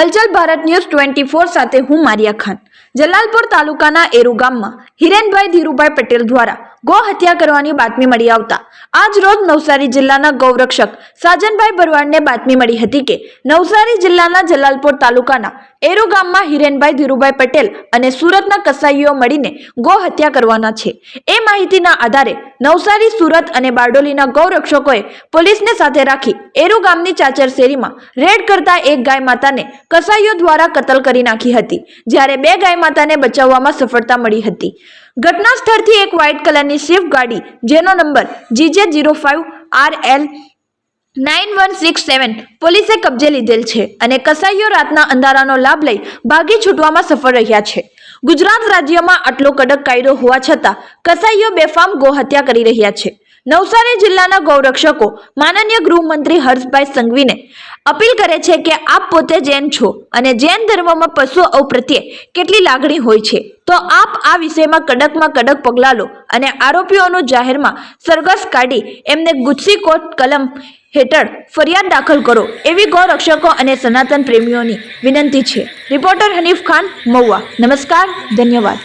હલચલ Bharat news twenty four સાથે હું મારિયા ખાન. જલાલપુર તાલુકાના એરુ ગામમાં હિરેનભાઈ ધીરુભાઈ પટેલ દ્વારા ગો હત્યા કરવાની બાતમી મળી આવતા. આજ રોજ નવસારી જિલ્લાના ગૌરક્ષક સાજનભાઈ ભરવાડને બાતમી મળી હતી કે નવસારી જિલ્લાના જલાલપોર તાલુકાના એરુ ગામમાં હિરેનભાઈ ધીરુભાઈ પટેલ અને સુરતના કસાઈઓ મળીને ગોહત્યા કરવાના છે. એ માહિતીના આધારે નવસારી, સુરત અને બારડોલીના ગૌરક્ષકોએ પોલીસને સાથે રાખી એરુ ગામની ચાચર શેરીમાં રેડ કરતા એક ગાય માતાને કસાઈઓ દ્વારા કતલ કરી નાખી હતી, જ્યારે બે ગાય માતાને બચાવવામાં સફળતા મળી હતી. ઘટના સ્થળથી એક વ્હાઇટ કલરની સ્વિફ્ટ ગાડી, જેનો number GJ zero five R L nine one six seven પોલીસે કબજે લીધેલ છે અને કસાઈઓ રાતના અંધારાનો લાભ લઈ ભાગી છૂટવામાં સફળ રહ્યા છે. ગુજરાત રાજ્યમાં આટલો કડક કાયદો હોવા છતાં કસાઈઓ બેફામ ગોહત્યા કરી રહ્યા છે. નવસારી જિલ્લાના ગૌરક્ષકો, માનનીય ગૃહમંત્રી હર્ષભાઈ સંઘવીને અપીલ કરે છે કે આપ પોતે જૈન છો અને જૈન ધર્મમાં પશુઓ પ્રત્યે કેટલી લાગણી હોય છે. તો આપ આ વિષયમાં કડકમાં કડક પગલાં લો અને આરોપીઓનું જાહેરમાં સરઘસ કાઢી એમને ગુસ્સી કોર્ટ કલમ હેઠળ ફરિયાદ દાખલ કરો એવી ગૌરક્ષકો અને સનાતન પ્રેમીઓની વિનંતી છે. રિપોર્ટર હનીફ ખાન, મહુવા. નમસ્કાર, ધન્યવાદ.